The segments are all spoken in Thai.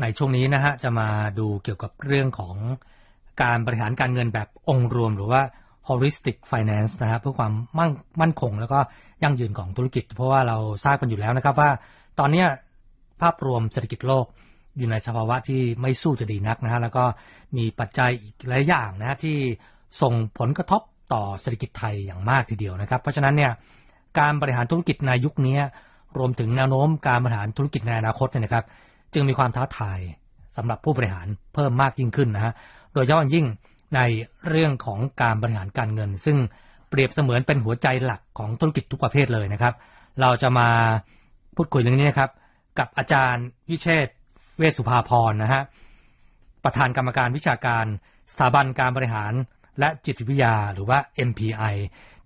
ในช่วงนี้นะฮะจะมาดูเกี่ยวกับเรื่องของการบริหารการเงินแบบองค์รวม หรือว่า holistic finance นะฮะเพื่อความมั่งมั่นคง แล้วก็ยั่งยืนของธุรกิจ เพราะว่าเราทราบกันอยู่แล้วนะครับว่า ตอนนี้ภาพรวมเศรษฐกิจโลกอยู่ในสภาวะที่ไม่สู้จะดีนักนะฮะแล้วก็มีปัจจัยอีกหลายอย่างนะฮะที่ส่งผลกระทบต่อเศรษฐกิจไทยอย่างมากทีเดียวนะครับ เพราะฉะนั้นเนี่ยการบริหารธุรกิจในยุคนี้รวมถึงแนวโน้มการบริหารธุรกิจในอนาคตเนี่ยนะครับ จึงมีความท้าทายสำหรับผู้บริหารเพิ่มมากยิ่งขึ้นนะฮะโดยเฉพาะอย่างยิ่งในเรื่องของการบริหารการเงิน ซึ่งเปรียบเสมือนเป็นหัวใจหลักของธุรกิจทุกประเภทเลยนะครับ เราจะมาพูดคุยเรื่องนี้นะครับ กับอาจารย์วิเชษเวสุภาพรนะฮะประธานกรรมการวิชาการสถาบันการบริหารและจิตวิทยาหรือว่า MPI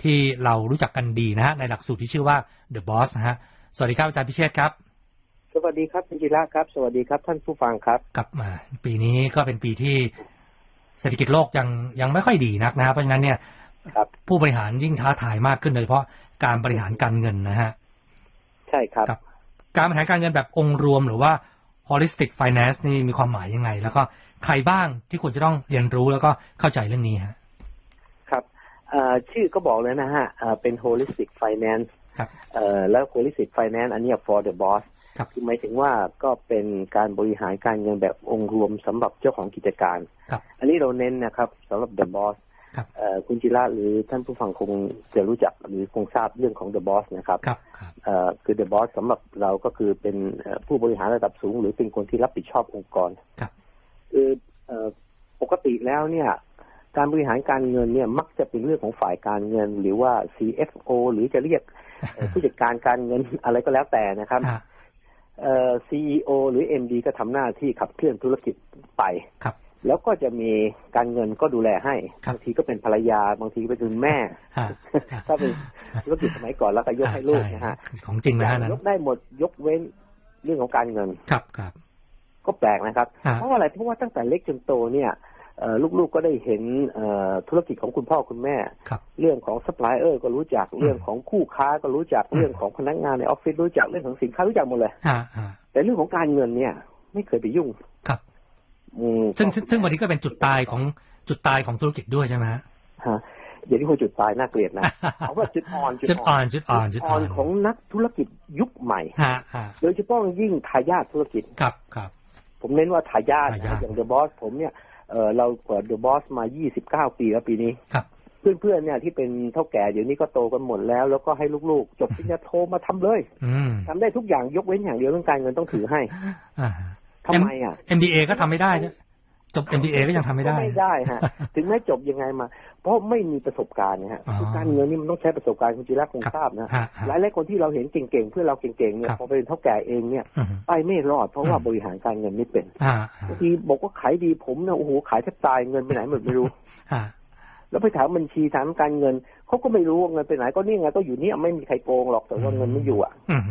ที่เรารู้จักกันดีนะฮะในหลักสูตรที่ชื่อว่า The Boss นะฮะสวัสดีครับอาจารย์พิเชษครับ สวัสดีครับคุณจิระครับ สวัสดีครับท่านผู้ฟังครับ กลับมา ปีนี้ก็เป็นปีที่เศรษฐกิจโลกยังยังไม่ค่อยดีนักนะฮะเพราะฉะนั้นเนี่ยครับผู้บริหารยิ่งท้าทายมากขึ้นโดยเฉพาะการบริหารการเงินนะฮะใช่ครับครับ การบริหารการเงินแบบองค์รวมหรือว่า holistic finance นี่มีความหมายยังไง แล้วก็ใครบ้างที่ควรจะต้องเรียนรู้แล้วก็เข้าใจเรื่องนี้ฮะครับเอ่อชื่อก็บอกเลยนะฮะเอ่อเป็น holistic finance ครับเอ่อแล้ว holistic finance อันเนี้ย for the boss ครับคือหมายถึงว่าก็เป็นการบริหารการเงินแบบองค์รวมสำหรับเจ้าของกิจการครับอันนี้เราเน้นนะครับสำหรับ the boss ครับเอ่อคุณจิระหรือท่านผู้ฟังคงจะรู้จักหรือคงทราบเรื่องของ the boss นะครับครับครับเอ่อคือ the boss สำหรับเราก็คือเป็นเอ่อผู้บริหารระดับสูง หรือเป็นคนที่รับผิดชอบองค์กรครับคือเอ่อปกติแล้วเนี่ยการบริหารการเงินเนี่ยมักจะเป็นเรื่องของฝ่ายการเงิน หรือว่า CFO หรือจะเรียกเอ่อผู้จัดการการเงินอะไรก็แล้วแต่นะครับ ฮะเอ่อ CEO หรือ MD ก็ทำหน้าที่ขับเคลื่อนธุรกิจไปครับ แล้วก็จะมีการเงินก็ดูแลให้ครับบางทีก็เป็นภรรยาบางทีก็เป็นคุณแม่ฮะถ้าเป็นธุรกิจสมัยก่อนแล้วก็ยกให้ลูกนะฮะใช่ของจริงนะฮะนั้นยกได้หมดยกเว้นเรื่องของการเงินครับครับก็แปลกนะครับฮะเพราะว่าอะไรเพราะว่าตั้งแต่เล็กจนโตเนี่ยเอ่อ ลูกๆก็ได้เห็นเอ่อธุรกิจของคุณพ่อคุณแม่ครับเรื่องของซัพพลายเออร์ก็รู้จักอืมเรื่องของคู่ค้าก็รู้จักอืมเรื่องของพนักงานในออฟฟิศรู้จักเรื่องของสินค้ารู้จักหมดเลยฮะฮะแต่เรื่องของการเงินเนี่ย ไม่เคยไปยุ่งครับอืมซึ่งซึ่งซึ่งวันนี้ก็เป็นจุดตายของจุดตายของธุรกิจด้วยใช่ไหมฮะฮะเดี๋ยวนี้คนจุดตายน่าเกลียดนะเอาว่าจุดอ่อนจุดอ่อนจุดอ่อนจุดอ่อนของนักธุรกิจยุคใหม่ฮะฮะโดยเฉพาะยิ่งทายาทธุรกิจครับครับผมเน้นว่าทายาททายาทนะอย่างเดอะบอสผมเนี่ย เออเราเปิดเดอะบอสมา29ปีแล้วปีนี้ครับเพื่อนๆเนี่ยที่เป็นเท่าแก่เดี๋ยวนี้ก็โตกันหมดแล้ว แล้วก็ให้ลูกๆ จบปริญญาโทมาทำเลยอืมทำได้ทุกอย่างยกเว้นอย่างเดียวเรื่องการเงินต้องถือให้อ่าทำไมอะ MBA ก็ทำไม่ได้ใช่ จบ MBA ก็ยังทำไม่ได้ก็ไม่ได้ฮะถึงแม้จบยังไงมา เพราะไม่มีประสบการณ์นะฮะอ๋อคือการเงินนี่มันต้องใช้ประสบการณ์คุณจิรักคงครับทราบนะฮะฮะหลายหลายๆคนที่เราเห็นเก่งๆเพื่อนเราเก่งๆเนี่คยรับพอเป็นเท่าแก่เองเนี่ยอืมไปไม่รอดเพราะว่าอืมบริหารการเงินไม่เป็นอ่าบางทีบอกว่าขายดีผมเนี่ยโอ้โหขายแทบตายเงินไปไหนหมดไม่รู้อ่าแล้วไปถามบัญชีถามการเงินเขาก็ไม่รู้ว่าเงินไปไหนก็นี่ไงก็อยู่เนี่ยไม่มีใครโกงหรอกแต่ว่าเงินไม่อยู่อะอืม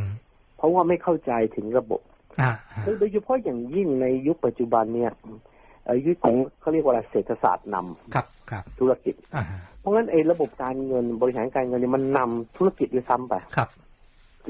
เพราะว่าไม่เข้าใจถึงระบบอ่าโดยเฉพาะอย่างยิ่งในยุคปัจจุบันเนี่ยเอ่อ ยุคของเขาเรียกว่าอะไรเศรษฐศาสตร์นำครับครับธุรกิจอ่าเพราะงั้นไอ้ระบบการเงินบริหารการเงินเนี่ยมันนำธุรกิจด้วยซ้ำไปครับ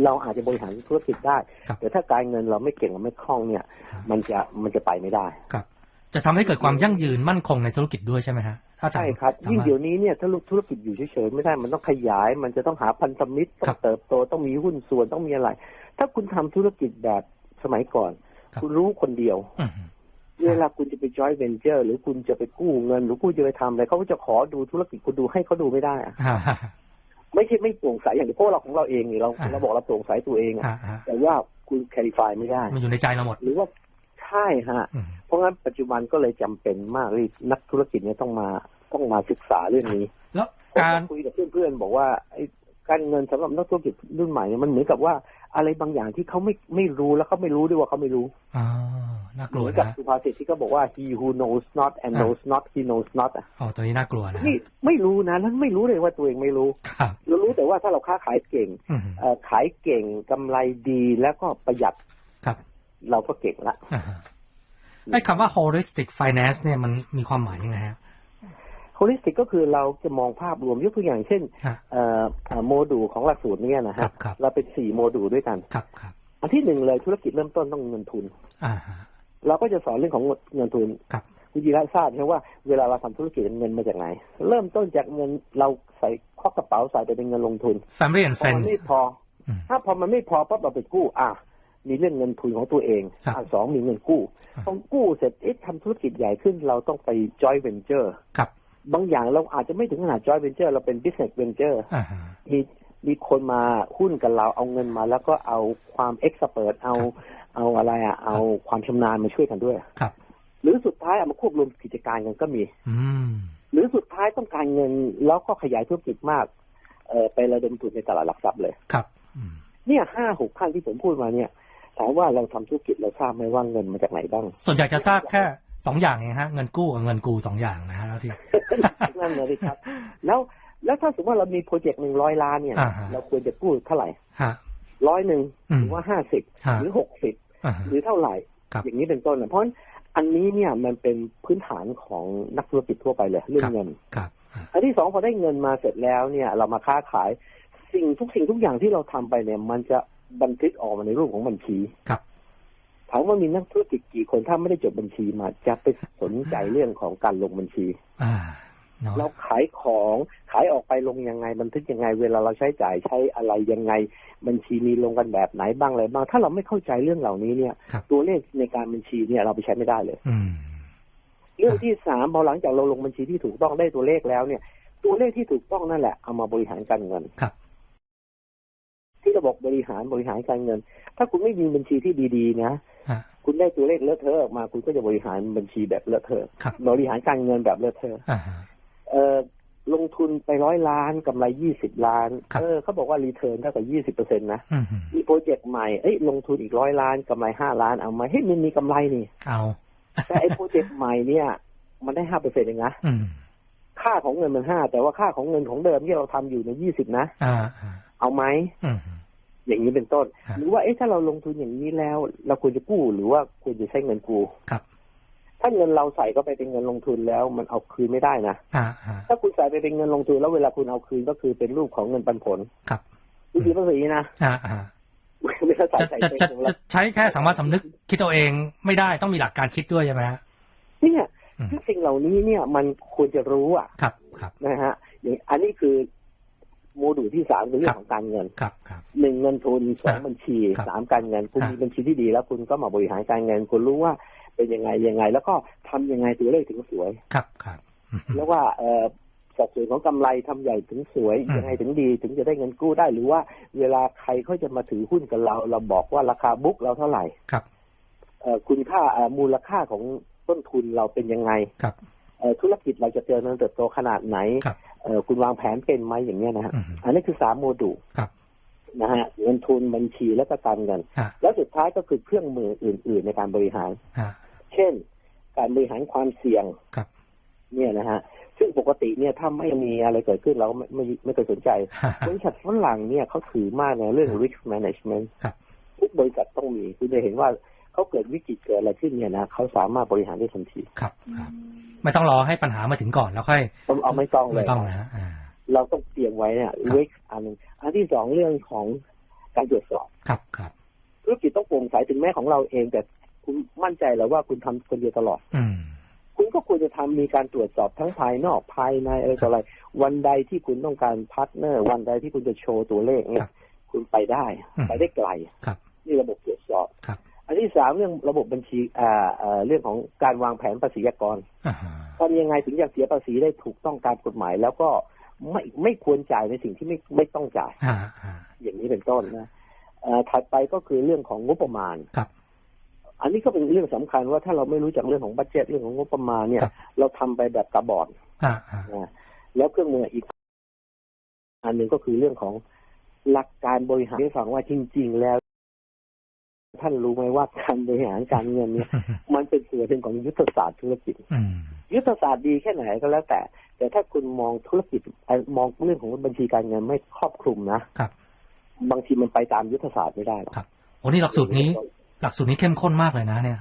เราอาจจะบริหารธุรกิจได้ครับแต่ถ้าการเงินเราไม่เก่งเราไม่คล่องเนี่ย มันจะมันจะไปไม่ได้ครับ จะทำให้เกิดความยั่งยืนมั่นคงในธุรกิจด้วยใช่ไหมฮะถ้าอาจาใช่ย์ครับสามารถยิ่งเดี๋ยวนี้เนี่ยถ้าธุรกิจอยู่เฉยๆไม่ได้มันต้องขยาย มันจะต้องหาพันธมิตรต้อครังบเติบโตต้องมีหุ้นส่วนต้องมีอะไร ถ้าคุณทำธุรกิจแบบสมัยก่อนครับคุณรู้คนเดียวอืม เวลาคุณจะไปจอยเวนเจอร์ หรือคุณจะไปกู้เงิน หรือคุณจะไปทำอะไรเขาก็จะขอดูธุรกิจคุณดูให้เขาดูไม่ได้อะอ่าฮะไม่ใช่ไม่โปร่งใสอย่างที่พวกเราของเราเองนี่เราอ่าเราบอกเราโปร่งใสตัวเองอะอ่าฮะแต่ว่าคุณแคลิฟายไม่ได้ มันอยู่ในใจเราหมด หรือว่าใช่ฮะอืมเพราะงั้นปัจจุบันก็เลยจำเป็นมากที่นักธุรกิจเนี่ยต้องมาต้องมาศึกษาเรื่องนี้ แล้วผมการคุยกับเพื่อนๆบอกว่าไอ้การเงินสำหรับนักธุรกิจรุ่นใหม่เนี่ยมันเหมือนกับว่าอะไรบางอย่างที่เขาไม่ไม่รู้แล้วเขาไม่รู้ด้วยว่าเขาไม่รู้อ่า น่ากลัเหวมือนกับนะสุภาษิตที่เขาบอกว่า he who knows not and อ่า knows not he knows not อะอ๋อตัวนี้น่ากลัวนะนี่ไม่รู้นะแล้วไม่รู้เลยว่าตัวเองไม่รู้ครับเรารู้แต่ว่าถ้าเราค้าขายเก่งอืมเอ่อขายเก่งกำไรดีแล้วก็ประหยัดครับ เราก็เก่งละอ่าฮะไอ้คำว่า holistic finance เนี่ยมันมีความหมายยังไงฮะโฮลิสติกก็คือเราจะมองภาพรวมยกตัวอย่างเช่นฮะเอ่อเอ่อโมดูลของหลักสูตรเนี่ยนะครัฮะบครับเราเป็นสี่โมดูลด้วยกันครับครับอันที่หนึ่งเลยธุรกิจเริ่มต้นต้องเงินทุน อ่าฮะ เราก็จะสอนเรื่องของเงินทุนครับคุณจีระทราบใช่ไหมว่าเวลาเราทำธุรกิจเงินมาจากไหน เริ่มต้นจากเงินเราใส่ควักกระเป๋าใส่ไปเป็นเงินลงทุน Family and พอมัน Friends ไม่พออมถ้าพอมันไม่พอปั๊บเราไปกู้ อะมีเรื่องเงินทุนของตัวเองครับอะสองมีเงินกู้ครับพอกู้เสร็จเอ๊ะทำธุรกิจใหญ่ขึ้นเราต้องไป joint venture ครับบางอย่างเราอาจจะไม่ถึงขนาด joint venture เราเป็น business venture อ่าฮะมีมีคนมาหุ้นกับเราเอาเงินมา แล้วก็เอาความเอ็กซ์เพรสเอาครับ เอาอะไรอะ เอาความชำนาญมาช่วยกันด้วยครับ หรือสุดท้ายเอามาควบรวมกิจการกันก็มี อืมหรือสุดท้ายต้องการเงินแล้วก็ขยายธุรกิจมาก เอ่อไประดมทุนในตลาดหลักทรัพย์เลยครับอืมเนี่ยห้าหกขั้นที่ผมพูดมาเนี่ยถามว่าเราทำธุรกิจเราทราบไหมว่าเงินมาจากไหนบ้าง ส่วนใหญ่จะทราบแค่สองอย่างเองฮะเงินกู้กับเงินกูสองอย่างนะฮะแล้วที่นั่นเลยครับ แล้วแล้วถ้าสมมติว่าเรามีโปรเจกต์หนึ่งร้อยล้านเนี่ยอ่าฮะเราควรจะกู้เท่าไหร่ฮะร้อยหนึ่งอืมหรือว่าห้าสิบฮะหรือหกสิบอ่าฮะ หรือเท่าไหร่ครับอย่างนี้เป็นต้นนะเพราะฉะนั้นอันนี้เนี่ยมันเป็นพื้นฐานของนักธุรกิจทั่วไปเลยเรื่องเงินครับอ่าอันที่สองพอได้เงินมาเสร็จแล้วเนี่ย เรามาค้าขายสิ่งทุกสิ่งทุกอย่างที่เราทำไปเนี่ย มันจะบันทึกออกมาในรูปของบัญชีครับถามว่ามีนักธุรกิจกี่คนถ้าไม่ได้จดบัญชีมาจะไปสนใจเรื่องของการลงบัญชี อ่าเนาะ เราขายของขายออกไปลงยังไง บันทึกยังไง เวลาเราใช้จ่ายใช้อะไรยังไง บัญชีมีลงกันแบบไหนบ้างอะไรบ้าง ถ้าเราไม่เข้าใจเรื่องเหล่านี้เนี่ยครับตัวเลขในการบัญชีเนี่ยเราไปใช้ไม่ได้เลยอืมเรื่องที่สามพอหลังจากเราลงบัญชีที่ถูกต้องได้ตัวเลขแล้วเนี่ย ตัวเลขที่ถูกต้องนั่นแหละเอามาบริหารการเงินครับ ที่ระบบบริหารบริหารการเงิน ถ้าคุณไม่มีบัญชีที่ดีๆนะฮะคุณได้ตัวเลขเลอะเทอะออกมา คุณก็จะบริหารบัญชีแบบเลอะเทอะครับบริหารการเงินแบบเลอะเทอะอ่าฮะ เอ่อลงทุนไปร้อยล้านกำไรยี่สิบล้านครับเออเขาบอกว่ารีเทิร์นเท่ากับยี่สิบเปอร์เซ็นต์นะอืมฮึมีโปรเจกต์ใหม่เอ้ยลงทุนอีกร้อยล้านกำไรห้าล้านเอามาเฮ้ยมันมีกำไรนี่ เอาแต่ไอ้โปรเจกต์ใหม่เนี่ย มันได้ห้าเปอร์เซ็นต์เองนะอืมค่าของเงินมันห้าแต่ว่าค่าของเงินของเดิมที่เราทำอยู่ในยี่สิบนะอ่าอ่าเอาไหมอืมฮึอย่างนี้เป็นต้นฮะหรือว่าเอ๊ะถ้าเราลงทุนอย่างนี้แล้ว เราควรจะกู้หรือว่าควรจะใช้เงินกู้ครับ ถ้าเงินเราใส่เข้าไปเป็นเงินลงทุนแล้วมันเอาคืนไม่ได้นะอ่าอ่าถ้าคุณใส่ไปเป็นเงินลงทุนแล้วเวลาคุณเอาคืนก็คือเป็นรูปของเงินปันผลครับวิธีภาษีนะอ่าอ่าเวลาใส่จะใส่จะจะเป็นจะใช้แค่สามัญสำนึกคิดเอาเองไม่ได้ต้องมีหลักการคิดด้วยใช่ไหมฮะเนี่ยอืมทุกสิ่งเหล่านี้เนี่ยมันควรจะรู้อะครับครับนะฮะอย่างอันนี้คือโมดูลที่สามคือเรื่อครังบของการเงินครับครับหนึ่งเงินทุนสองอะบัญชีครับสามการเงินคุณอะมีบัญชีที่ดีแล้วคุณก็มาบริหารการเงินคุณรู้ว่า เป็นยังไงยังไง แล้วก็ทำยังไงตัวเลขถึงสวย ครับครับอืมฮึแล้วว่าเออสัดส่วนของกำไรทำใหญ่ถึงสวยอืมยังไงถึงดีถึงจะได้เงินกู้ได้ หรือว่าเวลาใครเขาจะมาถือหุ้นกับเรา เราบอกว่าราคาบุ๊กเราเท่าไหร่ครับเอ่อคุณค่าเอ่อมูลค่าของต้นทุนเราเป็นยังไงครับเอ่อธุรกิจเราจะเจริญเติบโตขนาดไหนครับเอ่อคุณวางแผนเป็นไหมอย่างเงี้ยนะฮะอืมฮึอันนี้คือสามโมดูลครับ นะฮะเงินทุนบัญชีและก็การเงินฮะแล้วสุดท้ายก็คือเครื่องมืออื่น ๆ ในการบริหารฮะเช่น การบริหารความเสี่ยงครับเนี่ยนะฮะซึ่งปกติเนี่ยถ้าไม่มีอะไรเกิดขึ้นเราก็ไม่ไม่ไม่เคยสนใจฮะบริษัทฝรั่งเนี่ยเขาถือมากในเรื่อง risk management ครับทุกบริษัทต้องมีคุณจะเห็นว่าเขาเกิดวิกฤตเกิดอะไรขึ้นเนี่ยนะเขาสามารถบริหารได้ทันทีครับ ครับ ไม่ต้องรอให้ปัญหามาถึงก่อนแล้วค่อยต้องเอาไม่ต้องเลไม่ยต้องนะฮะอ่า เราต้องเตรียมไว้เนี่ยครับ risk อันหนึงอันที่สองเรื่องของการตรวจสอบครับครับธุรกิจต้องโปร่งใสถึงแม้ของเราเอง แต่คุณมั่นใจแล้วว่าคุณทำคนเดียวตลอด อืมคุณก็ควรจะทำมีการตรวจสอบทั้งภายนอกภายในอะไรต่ออะไร วันใดที่คุณต้องการพาร์ทเนอร์ วันใดที่คุณจะโชว์ตัวเลขเนี่ครัยบคุณไปได้อืมไปได้ไกลครับนี่ระบบตรวจสอบครับ อันที่สามเรื่องระบบบัญชีอ่าเอ่อเรื่องของการวางแผนภาษีกรอ่าฮะทำยังไงถึงจะเสียภาษีได้ถูกต้องตามกฎหมาย แล้วก็ ไม่ไม่ควรจ่ายในสิ่งที่ไม่ไม่ต้องจ่ายฮะฮะอย่างนี้เป็นต้นนะเอ่อถัดไปก็คือเรื่องของงบประมาณครับ อันนี้ก็เป็นเรื่องสำคัญว่าถ้าเราไม่รู้จักเรื่องของบัตเจ็ตเรื่องของงบประมาณเนี่ยครับเราทำไปแบบตาบอดอ่าอ่านะแล้วเครื่องมืออีก อันหนึ่งก็คือเรื่องของหลักการบริหารให้ฟังว่าจริง ๆ แล้ว ท่านรู้ไหมว่าการบริหารการเงินเนี่ย มันเป็นส่วนหนึ่งของยุทธศาสตร์ธุรกิจอืม ยุทธศาสตร์ดีแค่ไหนก็แล้วแต่ แต่ถ้าคุณมองธุรกิจเอ่อมองเรื่องของบัญชีการเงินไม่ครอบคลุมนะครับ บางทีมันไปตามยุทธศาสตร์ไม่ได้หรอกครับโอ้นี่หลักสูตรนี้ หลักสูตรนี้เข้มข้นมากเลยนะ เนี่ย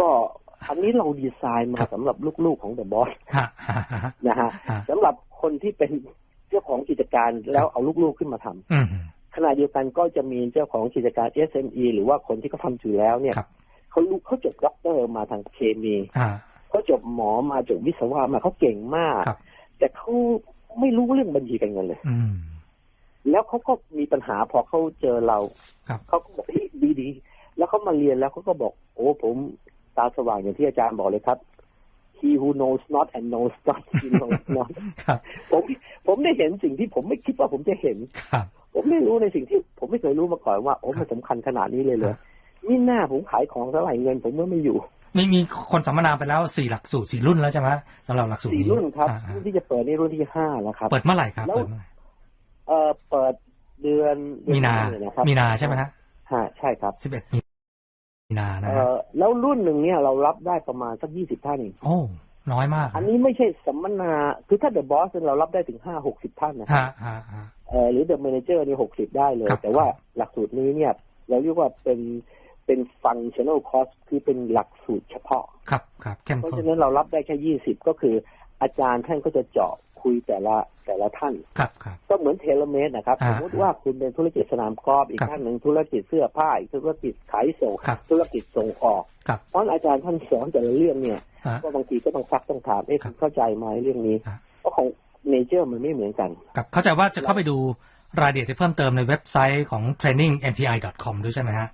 ก็อันนี้เราดีไซน์มาครับสำหรับลูกๆของเดอะบอสฮะฮะฮะนะฮะฮะสำหรับคนที่เป็นเจ้าของกิจการแล้วเอาลูกๆขึ้นมาทำอืมขณะเดียวกันก็จะมีเจ้าของกิจการ SME หรือว่าคนที่เขาทำอยู่แล้วเนี่ยครับเขเขารู้เขาจบด็อกเตอร์มาทางเคมีอ่า เขาจบหมอมาจบวิศวะมาเขาเก่งมากครับแต่เขาไม่รู้เรื่องบัญชีการเงินเลยอืมแล้วเขาก็มีปัญหาพอเขาเจอเราครับเขาก็บอกเฮ้ยดีดีๆแล้วเขามาเรียนแล้วเขาก็บอก โอ้ผมตาสว่างอย่างที่อาจารย์บอกเลยครับ he who knows not and knows not he knows not ครับผมผมได้เห็นสิ่งที่ผมไม่คิดว่าผมจะเห็นครับผมไม่รู้ในสิ่งที่ผมไม่เคยรู้มาก่อนว่าโอ้ครับมันสำคัญขนาดนี้เลยเลครัยบนี่หน้าผมขายของเท่าไหร่เงิน ผมก็ไม่อยู่ มีมีคนสัมมนาไปแล้วสี่หลักสูตรสี่รุ่นแล้วใช่ไหมสำหรับหลักสูตรสี่นี้รุ่นครับอ่าอ่ารุ่นที่จะเปิดนี่รุ่นที่ห้าแล้วครับ เปิดเมื่อไหร่ครับแล้วเปิดเมื่อไหร่เอ่อเปิดเดือนเดือมีนาเยนะครับมีนาใช่ไหมฮะฮะใช่ครับสิบเอ็ดมีนานะเอ่ฮะอแล้วรุ่นหนึ่งเนี่ยเรารับได้ประมาณสักยี่สิบท่านเองโอ้น้อยมาก อันนี้ไม่ใช่สัมมนาคือถ้าเดอะบอสเรารับได้ถึงห้าหกสิบท่านนะครัฮะบฮะฮะเอ่อหรือเดอะ a ม a เจอร์นี่หกสิบได้เลยครับแต่ว่าครับหลักสูตรนี้เนี่ย เราเรียกว่าเป็น เป็นฟังชั่น a ลคอร์สคือเป็นหลักสูตรเฉพาะ ครับครับเข้มเพราะข้นฉะนั้นเรารับได้แค่ยี่สิบก็คือ อาจารย์ท่านก็จะเจาะคุยแต่ละแต่ละท่านครับครับก็เหมือนเทเลเมตนะครับอ่าสมมติว่าคุณเป็นธุรกิจสนามกอล์ฟอีกครับท่านหนึ่งธุรกิจเสื้อผ้าอีกธุรกิจขายส่งครับธุรกิจส่งออกครับเพราะอาจารย์ท่านสอนแต่ละเรื่องเนี่ยฮะก็บางทีก็ต้องซักต้องถามเอ๊ะครับคุณเข้าใจไหมเรื่องนี้อ่าเพราะของเนเจอร์มันไม่เหมือนกันครับเข้าใจว่าจะเข้าไปดูรายละเอียดที่เพิ่มเติมในเว็บไซต์ของ trainingmpi.com ด้วยใช่ไหมฮะ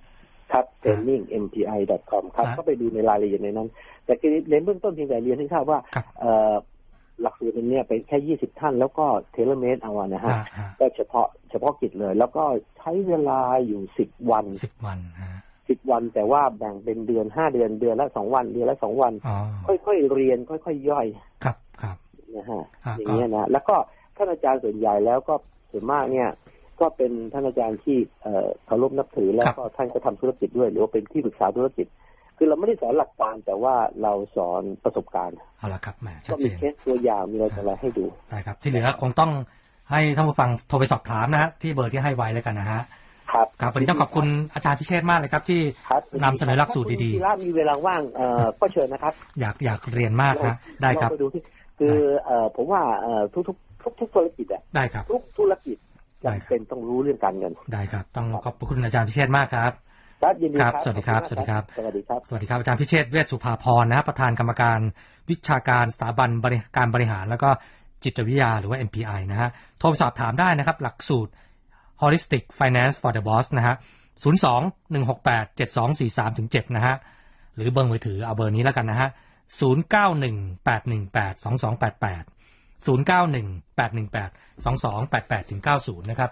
ครับ trainingmpi.com ครับอ่าก็ไปดูในรายละเอียดในนั้น แต่คือในเบื้องต้นเพียงแต่เรียนให้ทราบว่าครับเอ่อหลักสูตรเนี่ยเป็นแค่ยี่สิบท่าน แล้วก็เทเลเมตเอาอะนะฮะอ่าฮะก็เฉพาะเฉพาะกิจเลย แล้วก็ใช้เวลาอยู่สิบวันสิบวันฮะสิบวันแต่ว่าแบ่งเป็นเดือนห้าเดือนเดือนละสองวันเดือนละสองวันอ๋อค่อยๆเรียน ค่อยๆย่อย ครับครับนะฮะอ่าอย่างเงี้ยนะแล้วก็ท่านอาจารย์ส่วนใหญ่แล้วก็ส่วนมากเนี่ย ก็เป็นท่านอาจารย์ที่เอ่อเคารพนับถือแล้วก็ท่านก็ทำธุรกิจด้วย หรือว่าเป็นที่ปรึกษาธุรกิจ คือเราไม่ได้สอนหลักการแต่ว่าเราสอนประสบการณ์เอาละครับแหมชัก็ดเจมีนเคสตัวอย่างมีอะไรต่ออะไรให้ดูได้ครับ ที่เหลือคงต้องให้ท่านผู้ฟังโทรไปสอบถามนะฮะที่เบอร์ที่ให้ไว้แล้วกันนะฮะครับครับวันนี้ต้องขอบคุณอาจารย์พิเชษฐ์มากเลยครับ ที่ครับนำเสนอหลักสูตรดีๆถ้าคุณธีระมีเวลาว่างเอ่อก็เชิญนะครับ อยากอยากเรียนมากฮะได้ครับลองไปดูที่คือเอ่อผมว่าเอ่อทุกทุกทุกทุกธุรกิจอะได้ครับทุกธุรกิจได้ครับ จำเป็นต้องรู้เรื่องการเงิน ได้ครับ ต้องขอบพระคุณอาจารย์พิเชษฐ์มากครับ ครับยินดีครับ สวัสดีครับ สวัสดีครับ สวัสดีครับ สวัสดีครับ อาจารย์พิเชษฐ์เวชสุภาพรนะฮะประธานกรรมการวิชาการสถาบันบริการบริหาร แล้วก็จิตวิทยาหรือว่า MPI นะฮะ โทรไปสอบถามได้นะครับ หลักสูตร Holistic Finance for the Boss นะฮะ02 168 7243ถึง7นะฮะ หรือเบอร์มือถือเอาเบอร์นี้แล้วกันนะฮะ091 818 2288 091 818 2288ถึง90 นะครับ